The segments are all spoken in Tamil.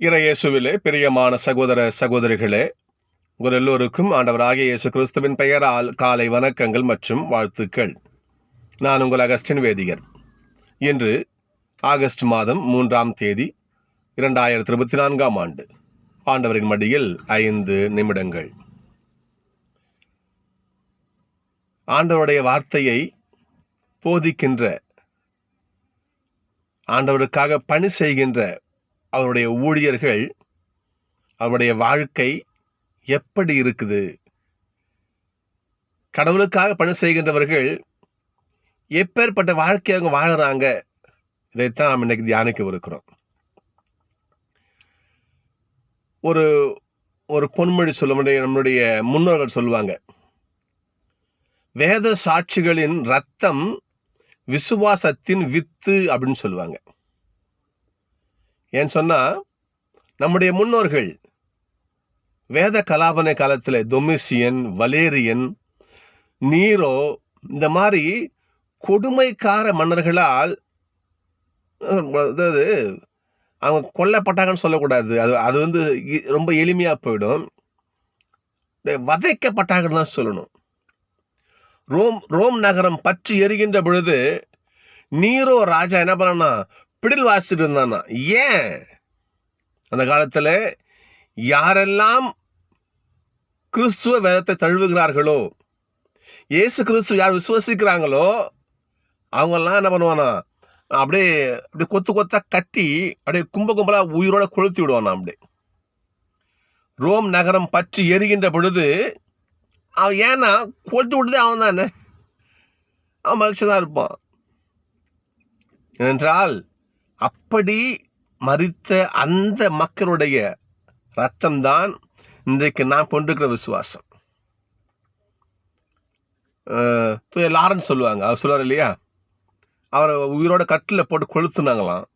இறையேசுவிலே பிரியமான சகோதர சகோதரிகளே உங்கள் எல்லோருக்கும் ஆண்டவராகிய இயேசு கிறிஸ்துவின் பெயரால் காலை வணக்கங்கள் மற்றும் வாழ்த்துக்கள். நான் உங்கள் அகஸ்டின் வேதிகர். இன்று ஆகஸ்ட் மாதம் மூன்றாம் தேதி இரண்டாயிரத்தி இருபத்தி நான்காம் ஆண்டு. ஆண்டவரின் மடியில் ஐந்து நிமிடங்கள். ஆண்டவருடைய வார்த்தையை போதிக்கின்ற ஆண்டவருக்காக பணி செய்கின்ற அவருடைய ஊழியர்கள் அவருடைய வாழ்க்கை எப்படி இருக்குது? கடவுளுக்காக பணி செய்கின்றவர்கள் எப்பேற்பட்ட வாழ்க்கை அவங்க வாழறாங்க? இதைத்தான் நாம் இன்னைக்கு தியானிக்கவிருக்கிறோம். ஒரு ஒரு பொன்மொழி சொல்ல முடிய நம்முடைய முன்னோர்கள் சொல்லுவாங்க. வேத சாட்சிகளின் ரத்தம் விசுவாசத்தின் வித்து அப்படின்னு சொல்லுவாங்க. ஏன்னு சொன்னால் நம்முடைய முன்னோர்கள் வேத கலாபனை காலத்தில் தொமிசியன் வலேரியன் நீரோ இந்த மாதிரி கொடுமைக்கார மன்னர்களால் அதாவது அவங்க கொல்லப்பட்டாங்கன்னு சொல்லக்கூடாது. அது அது வந்து ரொம்ப எளிமையாக போயிடும். வதைக்கப்பட்டாங்கன்னு தான் சொல்லணும். ரோம் ரோம் நகரம் பற்றி எரிகின்ற பொழுது நீரோ ராஜா என்ன பண்ணனா பிடில் வாசிட்டு இருந்தானா? ஏன்? அந்த காலத்தில் யாரெல்லாம் கிறிஸ்துவ வேதத்தை தழுவுகிறார்களோ இயேசு கிறிஸ்துவ யார் விசுவசிக்கிறாங்களோ அவங்கெல்லாம் என்ன பண்ணுவானா? அப்படியே அப்படியே கொத்து கொத்தா கட்டி அப்படியே கும்ப கும்பலாக உயிரோட கொளுத்தி விடுவானா அப்படியே. ரோம் நகரம் பற்றி எரிகின்ற பொழுது அவன் ஏன்னா கொளுத்து விட்டதே அவன் தானே அவன் மகிழ்ச்சி தான் இருப்பான். ஏனென்றால் அப்படி மறித்த அந்த மக்களுடைய ரத்தம்தான் இன்றைக்கு நான் கொண்டிருக்கிற விசுவாசம். அஹ், லாரன்ஸ் சொல்லுவாங்க அவர் சொல்லுவார் இல்லையா? அவரை உயிரோட கட்டில் போட்டு கொளுத்துனாங்களாம்.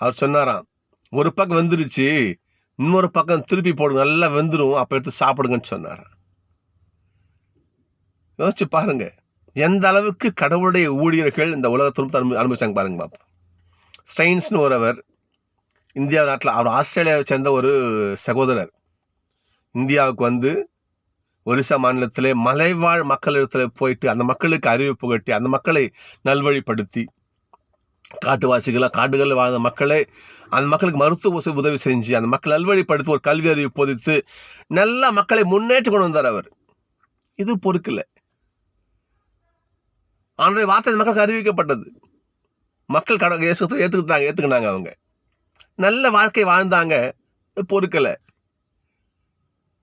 அவர் சொன்னாராம் ஒரு பக்கம் வெந்துருச்சு இன்னொரு பக்கம் திருப்பி போடுங்க நல்லா வெந்துடும் அப்போ எடுத்து சாப்பிடுங்கன்னு சொன்னார். யோசிச்சு பாருங்க எந்த அளவுக்கு கடவுளுடைய ஊழியர்கள் இந்த உலகத்திலும் அனுபவிச்சாங்க பாருங்க பாப்பா ஸ்டைன்ஸ்னு ஒருவர் இந்தியா நாட்டில் அவர் ஆஸ்திரேலியாவை சேர்ந்த ஒரு சகோதரர். இந்தியாவுக்கு வந்து ஒரிசா மாநிலத்திலே மலைவாழ் மக்களிடத்தில் போயிட்டு அந்த மக்களுக்கு அறிவு புகட்டி அந்த மக்களை நல்வழிப்படுத்தி காட்டுவாசிகளாக காடுகளில் வாழ்ந்த மக்களை அந்த மக்களுக்கு மருத்துவ உதவி- உதவி செஞ்சு அந்த மக்களை நல்வழிப்படுத்தி ஒரு கல்வி அறிவு போதித்து நல்லா மக்களை முன்னேற்றி கொண்டு வந்தார் அவர். இது பொறுக்கலை. அவனுடைய வார்த்தை மக்களுக்கு அறிவிக்கப்பட்டது. மக்கள் கட இயேசுத்தை ஏற்றுக்கிட்டாங்க ஏற்றுக்கினாங்க அவங்க. நல்ல வாழ்க்கை வாழ்ந்தாங்க பொறுக்கலை. பொறுக்கல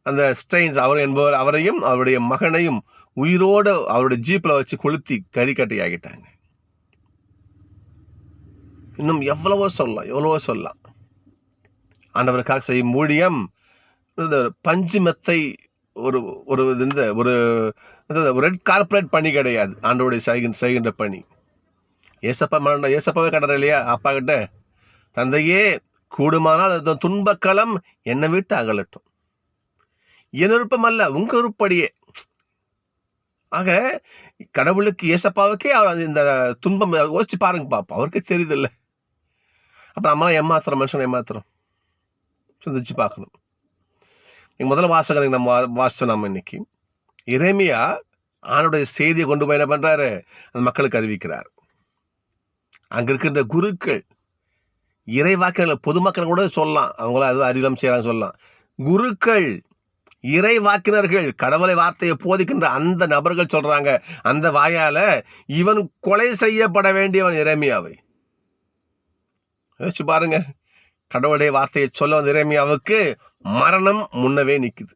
அந்த ஸ்ட்ரெயின்ஸ் அவர் என்பவர் அவரையும் அவருடைய மகனையும் உயிரோடு அவருடைய ஜீப்பில் வச்சு கொளுத்தி கறிக்கட்டை ஆகிட்டாங்க இன்னும் எவ்வளவோ சொல்லலாம் எவ்வளவோ சொல்லலாம். ஆண்டவருக்காக செய்யும் ஊழியம் இந்த பஞ்சு மெத்தை ஒரு ஒரு இந்த ஒரு ரெட் கார்பரேட் பணி கிடையாது. ஆண்டவருடைய செய்கின்ற செய்கின்ற பணி. ஏசப்பா மரணம் ஏசப்பாவே கடற இல்லையா? அப்பா கிட்ட தந்தையே கூடுமானால் அந்த துன்பக்களம் என்னை விட்டு அகலட்டும். என் விருப்பம் அல்ல உங்க விருப்படியே. ஆக கடவுளுக்கு ஏசப்பாவுக்கே அவர் இந்த துன்பம் யோசிச்சு பாருங்க பாப்பா அவருக்கே தெரியுதில்ல. அப்புறம் அம்மா ஏமாத்துறோம் மனுஷனை ஏமாத்துறோம். சிந்திச்சு பார்க்கணும். நீங்கள் முதல்ல வாசகம் நம்ம வா- நம்ம இன்னைக்கு. இறைமையா ஆணுடைய செய்தியை கொண்டு போய் என்ன பண்ணுறாரு அந்த மக்களுக்கு அறிவிக்கிறார். அங்க இருக்கின்ற குருக்கள் இறைவாக்கினர் பொதுமக்கள் கூட சொல்லலாம். அவங்கள அது அறிவிலம் செய்கிறாங்க சொல்லலாம். குருக்கள் இறைவாக்கினர்கள் கடவுளை வார்த்தையை போதிக்கின்ற அந்த நபர்கள் சொல்றாங்க. அந்த வாயால இவன் கொலை செய்யப்பட வேண்டியவன் இறைமையாவை யோசிச்சு பாருங்க. கடவுளுடைய வார்த்தையை சொல்ல வந்த இறைமையாவுக்கு மரணம் முன்னவே நிக்குது.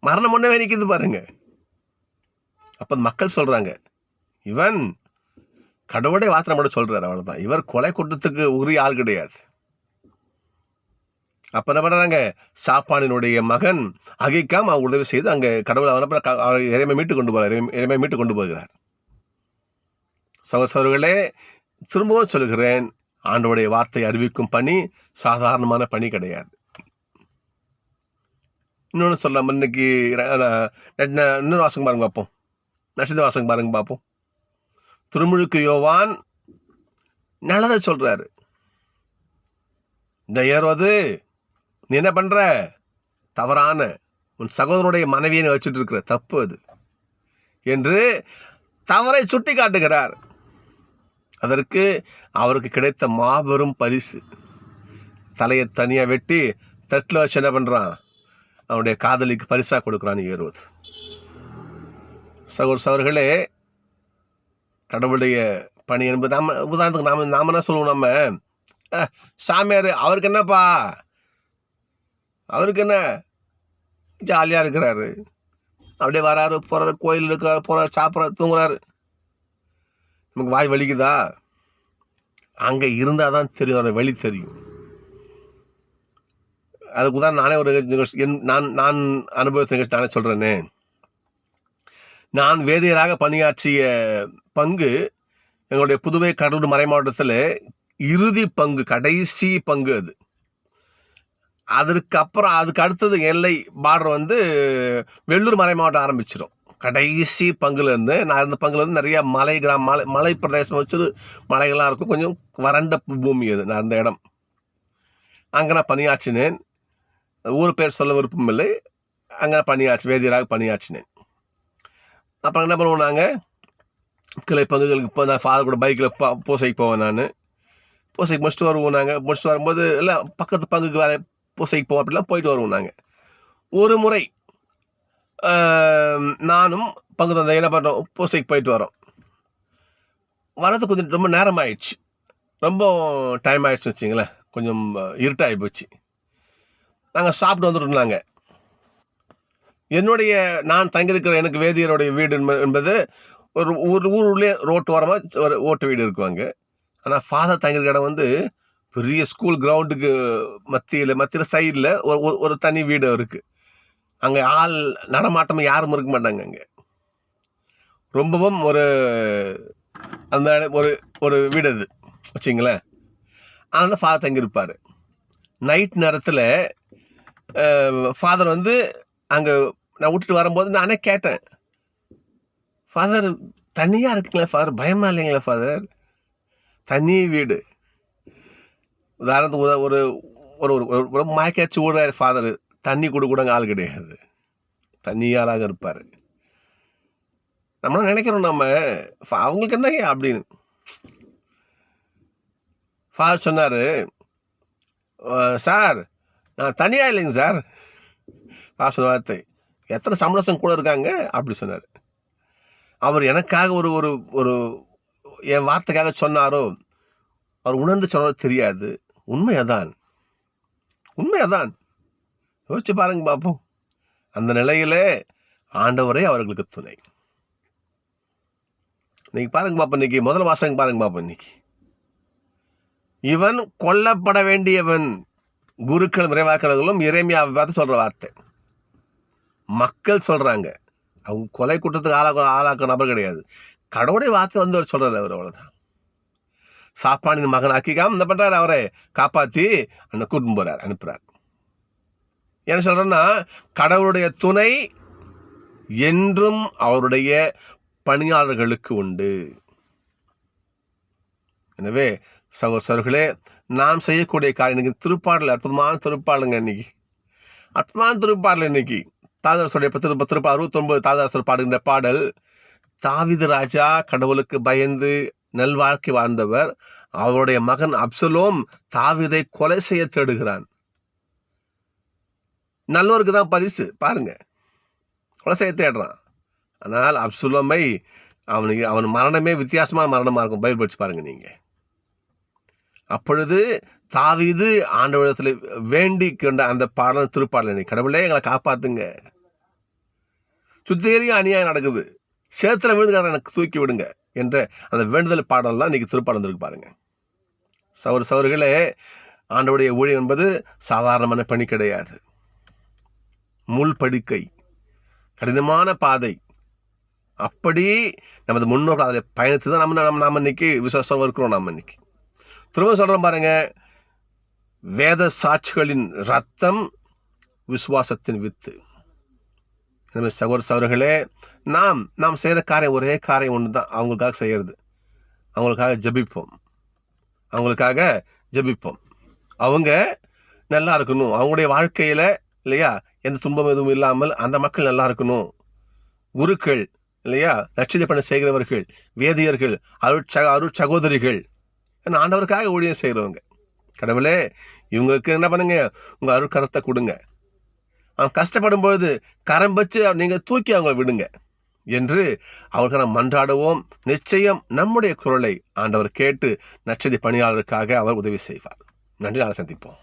மரணம் முன்னவே நிக்குது பாருங்க. அப்ப மக்கள் சொல்றாங்க இவன் கடவுளுடைய வார்த்தை மட்டும் சொல்றாரு அவ்வளவுதான். இவர் கொலை குற்றத்துக்கு உரிய ஆள் கிடையாது. அப்ப என்ன பண்ணுறாங்க சாப்பானினுடைய மகன் அகைக்காம் அவர் உதவி செய்து அங்க கடவுள் அவனை இறைமை மீட்டு கொண்டு போறார். இறைமை- மீட்டு கொண்டு போகிறார். சகோதரர்களே திரும்பவும் சொல்கிறேன் ஆண்டவருடைய வார்த்தை அறிவிக்கும் பணி சாதாரணமான பணி கிடையாது. இன்னொன்று சொல்லலாம் இன்னைக்கு இன்னொரு வாசகம் பாருங்க பார்ப்போம். நட்சத்திர வாசகம் பாருங்க பார்ப்போம். திருமுழுக்கு யோவான் நல்லதை சொல்கிறாரு இந்த ஏறுவது நீ என்ன பண்ணுற தவறான உன் சகோதரனுடைய மனைவியை வச்சுட்டு இருக்கிற தப்பு அது என்று தவறை சுட்டி காட்டுகிறார் அதற்கு அவருக்கு கிடைத்த மாபெரும் பரிசு. தலையை தனியாக வெட்டி தட்டில் வச்சு என்ன பண்ணுறான் அவனுடைய காதலிக்கு பரிசாக கொடுக்குறான் ஏறுவது. சகோர் சவர்களே கடவுளுடைய பணி என்பது நம்ம உதாரணத்துக்கு நாம நாம என்ன சொல்லுவோம் நம்ம? சாமியார் அவருக்கு என்னப்பா? அவருக்கு என்ன? ஜாலியாக இருக்கிறாரு. அப்படியே வராரு போகிறாரு கோயில் இருக்கிறாரு போகிறாரு சாப்பிட்றாரு தூங்குறாரு. நமக்கு வாய் வலிக்குதா? அங்கே இருந்தால் தான் தெரியும் அவரை வழி தெரியும். அதுக்கு தான் நானே ஒரு நிகழ்ச்சி- என் நான் நான் அனுபவத்தை நிகழ்ச்சி நானே சொல்கிறேனே நான் வேதியராக பணியாற்றிய பங்கு எங்களுடைய புதுவை கடலூர் மறை மாவட்டத்தில் இறுதி பங்கு கடைசி பங்கு அது. அதற்கு அப்புறம் அதுக்கு அடுத்தது எல்லை பார்டர் வந்து வெள்ளூர் மறை மாவட்டம் ஆரம்பிச்சிடும் கடைசி பங்குலேருந்து நான் இருந்த பங்குலேருந்து நிறையா நிறைய மலை கிராம மலை மலை பிரதேசம் வச்சு மலைகள்லாம் இருக்கும். கொஞ்சம் வறண்ட பூமி அது நான் இருந்த இடம். அங்கே நான் பணியாற்றினேன். ஊர் பேர் சொல்ல விருப்பம் இல்லை அங்கே நான் பணியாற்றி வேதியராக பணியாற்றினேன். அப்புறம் என்ன பண்ணுவோம் நாங்கள் கிளை பங்குகளுக்கு இப்போ நான் ஃபாதர் கூட பைக்கில் பூசைக்கு போவேன் நான். பூசைக்கு முடிச்சுட்டு வருவோம் நாங்கள் முடிச்சுட்டு வரும்போது எல்லாம் பக்கத்து பங்குக்கு வேலை பூசைக்கு போவோம் அப்படிலாம் போயிட்டு வருவோம் நாங்கள் ஒரு முறை நானும் பங்கு தந்தை என்ன பண்ணுறோம் பூசைக்கு போயிட்டு வரோம். வரது கொஞ்சம் ரொம்ப நேரம் ஆயிடுச்சு. ரொம்ப டைம் ஆயிடுச்சு வச்சிங்களேன் கொஞ்சம் இருட்டாகி போச்சு. நாங்கள் சாப்பிட்டு வந்துட்டோம் நாங்கள் என்னுடைய நான் தங்கியிருக்கிற எனக்கு வேதியருடைய வீடு என்பது ஒரு ஊர் ஊருள்ளே ரோட்டு ஓரமாக ஒரு ஓட்டு வீடு இருக்குவாங்க ஆனால் ஃபாதர் தங்கியிருக்க இடம் வந்து பெரிய ஸ்கூல் கிரவுண்டுக்கு மத்தியில் மத்தியில் சைடில் ஒரு ஒரு- தனி வீடு இருக்குது அங்கே ஆள் நடமாட்டமாக யாரும் இருக்க மாட்டாங்க அங்கே. ரொம்பவும் ஒரு அந்த ஒரு ஒரு வீடு அது. வச்சிங்களேன் அதனால ஃபாதர் தங்கியிருப்பார். நைட் நேரத்தில் ஃபாதர் வந்து அங்கே நான் விட்டுட்டு வரும்போது நானே கேட்டேன். ஃபாதர் தனியாக இருக்குங்களா ஃபாதர் பயமாக இல்லைங்களா ஃபாதர் தனி வீடு. உதாரணத்துக்கு ஒரு ஒரு ஒரு ஒரு ஒரு- மயக்காச்சு விடுறாரு ஃபாதர் தண்ணி கொடு கூட ஆள் கிடையாது. தண்ணி ஆளாக இருப்பார். நம்மளும் நினைக்கிறோம் நம்ம அவங்களுக்கு என்ன அப்படின்னு? ஃபாதர் சொன்னார் சார் நான் தனியாக இல்லைங்க சார் ஃபாதர் சொன்ன வார்த்தை எத்தனை சமரசம் கூட இருக்காங்க? அப்படி சொன்னார். அவர் எனக்காக ஒரு ஒரு ஒரு என் வார்த்தைக்காக சொன்னாரோ அவர் உணர்ந்து சொன்னாரோ தெரியாது. உண்மை அதான் உண்மை அதான் யோசிச்சு பாருங்க பார்ப்போம் அந்த நிலையிலே ஆண்டவரே அவர்களுக்கு துணை. இன்னைக்கு பாருங்க பாப்பா இன்னைக்கு. முதல் வாசகம் பாருங்க பாப்பா இன்னைக்கு. இவன் கொல்லப்பட வேண்டியவன். குருக்கள் நிறைவாக்கிறவர்களும் இறைமையாவை பார்த்து சொல்ற வார்த்தை. மக்கள் சொல்றாங்க. அவங்க கொலை குற்றத்துக்கு ஆளாக்க ஆளாக்க நபர் கிடையாது. கடவுளுடைய வார்த்தை வந்து அவர் சொல்கிறார் அவர் அவ்வளோதான் சாப்பானின் மகன் அக்கிகாம் என்ன பண்ணுறாரு அவரை காப்பாற்றி அண்ணன் கூட்டின்னு போகிறார் அனுப்புகிறார் என்ன சொல்கிறேன்னா கடவுளுடைய துணை என்றும் அவருடைய பணியாளர்களுக்கு உண்டு. எனவே சகோசர்களே சகோதரர்களே நாம் செய்யக்கூடிய காரியம் இன்னைக்கு திருப்பாடல் அற்புதமான திருப்பாடலுங்க இன்னைக்கு. அற்புதமான திருப்பாடல் இன்னைக்கு. தாதாசுடைய திரு திருப்பா அறுபத்தொன்பது தாதாசர் பாடுகின்ற பாடல் தாவிது ராஜா கடவுளுக்கு பயந்து நல்வாழ்க்கை வாழ்ந்தவர். அவருடைய மகன் அப்சலோம் தாவிதை கொலை செய்ய தேடுகிறான். நல்லோருக்கு தான் பரிசு பாருங்க. கொலை செய்ய தேடுறான். ஆனால் அப்சுலமை அவனுக்கு அவன் மரணமே வித்தியாசமான மரணமா இருக்கும். பயிர் படிச்சு பாருங்க நீங்க. அப்பொழுது தாவிது ஆண்டவரிடத்தில் வேண்டி கொண்ட அந்த பாடல் திருப்பாடல் இன்னைக்கு. கடவுளே எங்களை காப்பாத்துங்க. சுத்திகரியும் அநியாயம் நடக்குது. சேத்துல விழுந்து எனக்கு தூக்கி விடுங்க என்ற அந்த வேண்டுதல் பாடல் தான் இன்னைக்கு திருப்பாடல் வந்திருக்கு பாருங்க. சவர் சவர்களே ஆண்டவுடைய ஊழியம் என்பது சாதாரணமான பணி கிடையாது. முள் படுக்கை கடினமான பாதை. அப்படி நமது முன்னோர்கள் அதை பயணித்து தான் நம்ம நம்ம நாம இன்னைக்கு விசுவாசம் இருக்கிறோம் நம்ம இன்னைக்கு. திரும்ப சொல்றோம் பாருங்க வேத சாட்சிகளின் ரத்தம் விசுவாசத்தின் வித்து. எனவே சகோதர சகோதரர்களே நாம் நாம் செய்கிற காரியம் ஒரே காரியம் ஒன்று தான் அவங்களுக்காக செய்கிறது அவங்களுக்காக ஜெபிப்போம். அவங்களுக்காக ஜெபிப்போம். அவங்க நல்லா இருக்கணும். அவங்களுடைய வாழ்க்கையில் இல்லையா? எந்த துன்பம் எதுவும் இல்லாமல் அந்த மக்கள் நல்லா இருக்கணும். குருக்கள் இல்லையா? நட்சத்திர பணி செய்கிறவர்கள் வேதியர்கள் அருட்சக அருட்சகோதரிகள். ஆண்டவருக்காக ஊழியம் செய்கிறவங்க கடவுளே இவங்களுக்கு என்ன பண்ணுங்க? உங்கள் அருட்கரத்தை கொடுங்க. அவன் கஷ்டப்படும் பொழுது கரம் வச்சு நீங்கள் தூக்கி அவங்க விடுங்க என்று அவர்கள் நாம் மன்றாடுவோம். நிச்சயம் நம்முடைய குரலை ஆண்டவர் கேட்டு நச்சதி பணியாளருக்காக அவர் உதவி செய்வார். நன்றி நாளை சந்திப்போம்.